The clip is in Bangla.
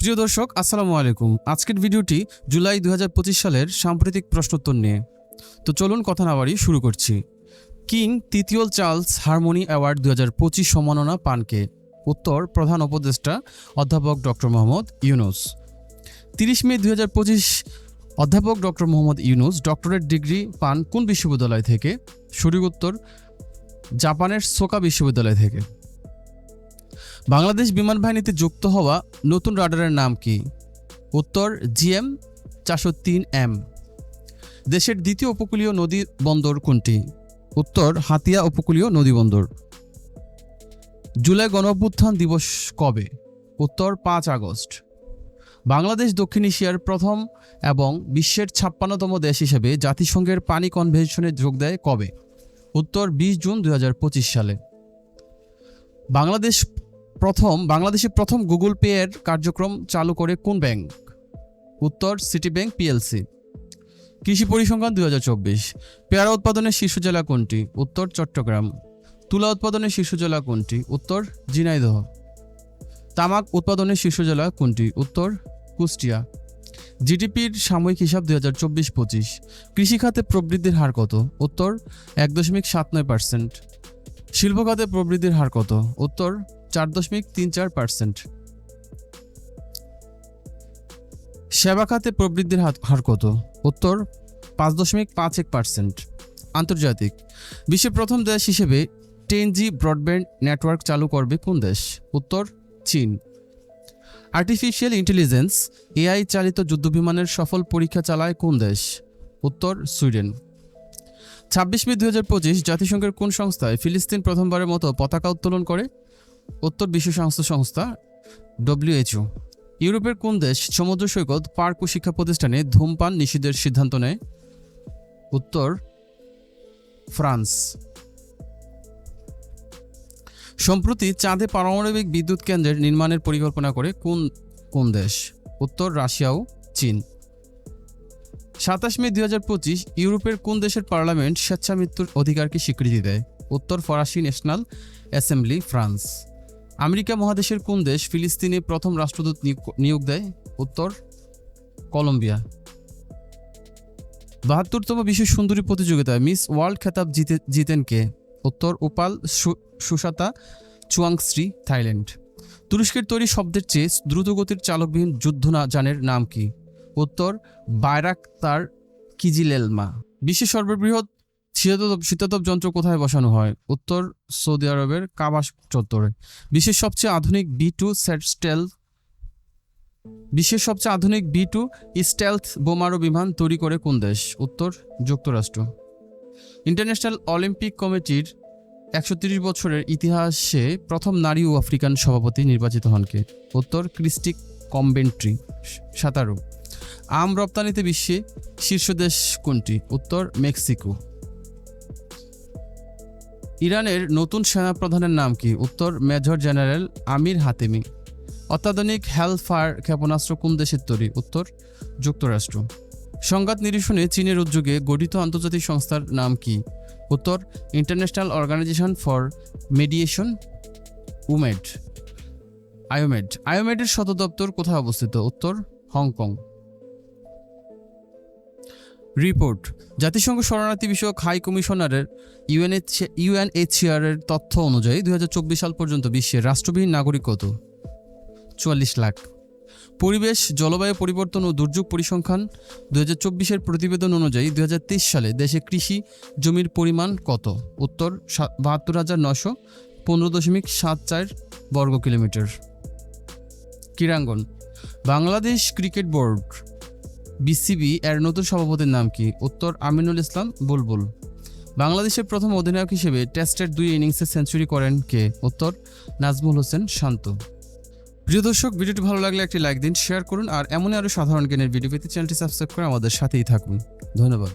প্রিয় দর্শক, আসসালামু আলাইকুম। আজকের ভিডিওটি জুলাই দু হাজার পঁচিশ সালের সাম্প্রতিক প্রশ্নোত্তর নিয়ে। তো চলুন কথা না বাড়ি শুরু করছি। কিং তৃতীয় চার্লস হারমোনি অ্যাওয়ার্ড দু হাজার পঁচিশ সম্মাননা পানকে। উত্তর প্রধান উপদেষ্টা অধ্যাপক ডক্টর মোহাম্মদ ইউনুস। তিরিশ মে দু হাজার পঁচিশ অধ্যাপক doctor Mohammad Yunus doctorate degree পান কোন বিশ্ববিদ্যালয় থেকে? সঠিক উত্তর, জাপানের সোকা বিশ্ববিদ্যালয় থেকে। বাংলাদেশ বিমান বাহিনীতে যুক্ত হওয়া নতুন রাডারের নাম কি? উত্তর, জিএম চারশো তিন এম। দেশের দ্বিতীয় উপকূলীয় নদী বন্দর কোনটি? উত্তর, হাতিয়া উপকূলীয় নদী বন্দর। জুলাই গণঅভ্যুত্থান দিবস কবে? উত্তর, পাঁচ আগস্ট। বাংলাদেশ দক্ষিণ এশিয়ার প্রথম এবং বিশ্বের ছাপ্পান্নতম দেশ হিসেবে জাতিসংঘের পানি কনভেনশনে যোগ দেয় কবে? উত্তর, বিশ জুন দুই হাজার পঁচিশ সালে। বাংলাদেশ প্রথম বাংলাদেশে প্রথম গুগল পে এর কার্যক্রম চালু করে কোন ব্যাংক উত্তর সিটি ব্যাংক পিএলসি কৃষি পরিসংখ্যান দুই হাজার চব্বিশ। পেয়ারা উৎপাদনের শীর্ষ জেলা কোনটি? উত্তর, চট্টগ্রাম। তুলা উৎপাদনের শীর্ষ জেলা কোনটি? উত্তর, ঝিনাইদহ। তামাক উৎপাদনের শীর্ষ জেলা কোনটি? উত্তর, কুষ্টিয়া। জিডিপির সাময়িক হিসাব দুই হাজার চব্বিশ পঁচিশ কৃষিখাতে প্রবৃদ্ধির হার কত? উত্তর, এক দশমিক সাত নয় পার্সেন্ট শিল্প খাতে প্রবৃদ্ধির হার কত? উত্তর চার দশমিক তিন চার পার্সেন্ট। সেবা খাতে প্রবৃদ্ধির হার কত? উত্তর, পাঁচ দশমিক পাঁচ এক পার্সেন্ট। আন্তর্জাতিক। বিশ্বের প্রথম দেশ হিসেবে টেন জি ব্রডব্যান্ড নেটওয়ার্ক চালু করবে কোন দেশ? উত্তর, চীন। আর্টিফিশিয়াল ইন্টেলিজেন্স এআই চালিত যুদ্ধবিমানের সফল পরীক্ষা চালায় কোন দেশ? উত্তর, সুইডেন। ছাব্বিশ মে দু হাজার পঁচিশ জাতিসংঘের কোন সংস্থায় ফিলিস্তিন প্রথমবারের মতো পতাকা উত্তোলন করে? উত্তর বিশ্ব স্বাস্থ্য সংস্থা ডব্লিউএইচও ইউরোপের কোন দেশ সমুদ্র সৈকত, পার্ক ও শিক্ষা প্রতিষ্ঠানে ধূমপান নিষিদ্ধের সিদ্ধান্ত নেয়? উত্তর, ফ্রান্স। সম্প্রতি চাঁদে পারমাণবিক বিদ্যুৎ কেন্দ্রের নির্মাণের পরিকল্পনা করে কোন কোন দেশ? উত্তর, রাশিয়া ও চীন। সাতাশ মে দুই হাজার পঁচিশ, ইউরোপের কোন দেশের পার্লামেন্ট স্বেচ্ছামৃত্যুর অধিকারকে স্বীকৃতি দেয়? উত্তর, ফরাসি ন্যাশনাল অ্যাসেম্বলি, ফ্রান্স। আমেরিকা মহাদেশের কোন দেশ ফিলিস্তিনে প্রথম রাষ্ট্রদূত নিয়োগ- দেয়? উত্তর, কলম্বিয়া। বাহাত্তরতম বিশ্ব সুন্দরী প্রতিযোগিতায় মিস ওয়ার্ল্ড খেতাব জিতে, জিতেন কে? উত্তর উপাল সু- সুশাতা চুয়াংশ্রী, থাইল্যান্ড। তুরস্কের তৈরি শব্দের চেয়ে দ্রুতগতির চালকবিহীন যুদ্ধযানের নাম কি? উত্তর বায়রাক্তার কিজিলেলমা। বিশ্বের সর্ববৃহৎ শীতাতপ শীতাতপ যন্ত্র কোথায় বসানো হয়? উত্তর সৌদি আরবের কাবাস চত্বরে। বিশ্বের সবচেয়ে আধুনিক বি টু স্টেল বিশ্বের সবচেয়ে আধুনিক বি টু স্টেলথ বোমারো বিমান তৈরি করে কোন দেশ? উত্তর, যুক্তরাষ্ট্র। ইন্টারন্যাশনাল অলিম্পিক কমিটির একশো তিরিশ বছরের ইতিহাসে প্রথম নারী ও আফ্রিকান সভাপতি নির্বাচিত হন কে? উত্তর, ক্রিস্টিক কমবেন্ট্রি, সাঁতারু। আম রপ্তানিতে বিশ্বে শীর্ষ দেশ কোনটি? উত্তর, মেক্সিকো। ইরানের নতুন সেনাপ্রধানের নাম কি? উত্তর, মেজর জেনারেল আমির হাতেমি। অত্যাধুনিক হেলফায়ার ক্ষেপণাস্ত্র কোন দেশের তৈরি? উত্তর, যুক্তরাষ্ট্র। সংঘাত নিরসনে চীনের উদ্যোগে গঠিত আন্তর্জাতিক সংস্থার নাম কি? উত্তর, ইন্টারন্যাশনাল অর্গানাইজেশন ফর মেডিয়েশন, উমেড। আয়োমেড। আয়োমেডের সদর দপ্তর কোথায় অবস্থিত? উত্তর, হংকং। রিপোর্ট। জাতিসংঘ শরণার্থী বিষয়ক হাই কমিশনারের ইউএনএচ ইউএনএইচসিআর এর তথ্য অনুযায়ী দু হাজার চব্বিশ সাল পর্যন্ত বিশ্বের রাষ্ট্রবিহীন নাগরিক কত? চুয়াল্লিশ লাখ। পরিবেশ, জলবায়ু পরিবর্তন ও দুর্যোগ পরিসংখ্যান দু হাজার চব্বিশের প্রতিবেদন অনুযায়ী দু সালে দেশে কৃষি জমির পরিমাণ কত? উত্তর বাহাত্তর হাজার নশো পনেরো দশমিক সাত চার বর্গ কিলোমিটার। ক্রীড়াঙ্গন। Bangladesh cricket board. বিসিবি এর নতুন সভাপতির নাম কি? উত্তর, আমিনুল ইসলাম বুলবুল। বাংলাদেশের প্রথম অধিনায়ক হিসেবে টেস্টের দুই ইনিংসে সেঞ্চুরি করেন কে? উত্তর, নাজমুল হোসেন শান্ত। প্রিয় দর্শক, ভিডিওটি ভালো লাগলে একটি লাইক দিন, শেয়ার করুন, আর এমনই আরও সাধারণ জ্ঞানের ভিডিও পেতে চ্যানেলটি সাবস্ক্রাইব করে আমাদের সাথেই থাকুন। ধন্যবাদ।